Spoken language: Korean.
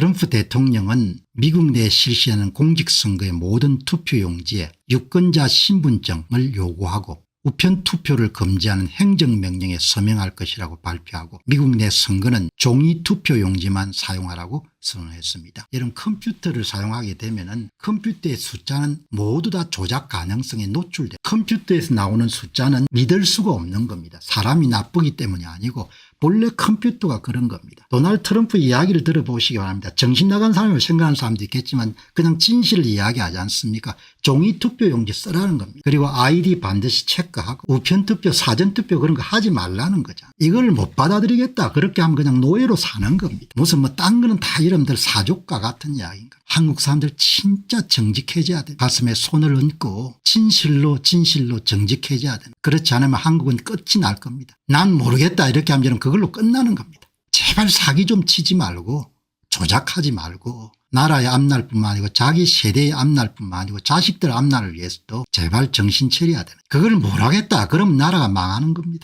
트럼프 대통령은 미국 내에 실시하는 공직선거의 모든 투표용지에 유권자 신분증을 요구하고 우편 투표를 금지하는 행정명령에 서명할 것이라고 발표하고 미국 내 선거는 종이 투표용지만 사용하라고 선언했습니다. 이런 컴퓨터를 사용하게 되면 컴퓨터의 숫자는 모두 다 조작 가능성에 노출돼 컴퓨터에서 나오는 숫자는 믿을 수가 없는 겁니다. 사람이 나쁘기 때문이 아니고 본래 컴퓨터가 그런 겁니다. 도널드 트럼프 이야기를 들어보시기 바랍니다. 정신 나간 사람을 생각하는 사람도 있겠지만 그냥 진실을 이야기하지 않습니까? 종이 투표용지 쓰라는 겁니다. 그리고 아이디 반드시 체크하고 우편 투표 사전 투표 그런 거 하지 말라는 거죠. 이걸 못 받아들이겠다. 그렇게 하면 그냥 노예로 사는 겁니다. 무슨 뭐 딴 거는 다 이름들 사족과 같은 이야기인가. 한국 사람들 진짜 정직해져야 돼. 가슴에 손을 얹고 진실로 진실로 정직해져야 돼. 그렇지 않으면 한국은 끝이 날 겁니다. 난 모르겠다 이렇게 하면 그걸로 끝나는 겁니다. 제발 사기 좀 치지 말고 조작하지 말고 나라의 앞날 뿐만 아니고 자기 세대의 앞날 뿐만 아니고 자식들 앞날을 위해서도 제발 정신 차려야 되는 그걸 뭘 하겠다 그럼 나라가 망하는 겁니다.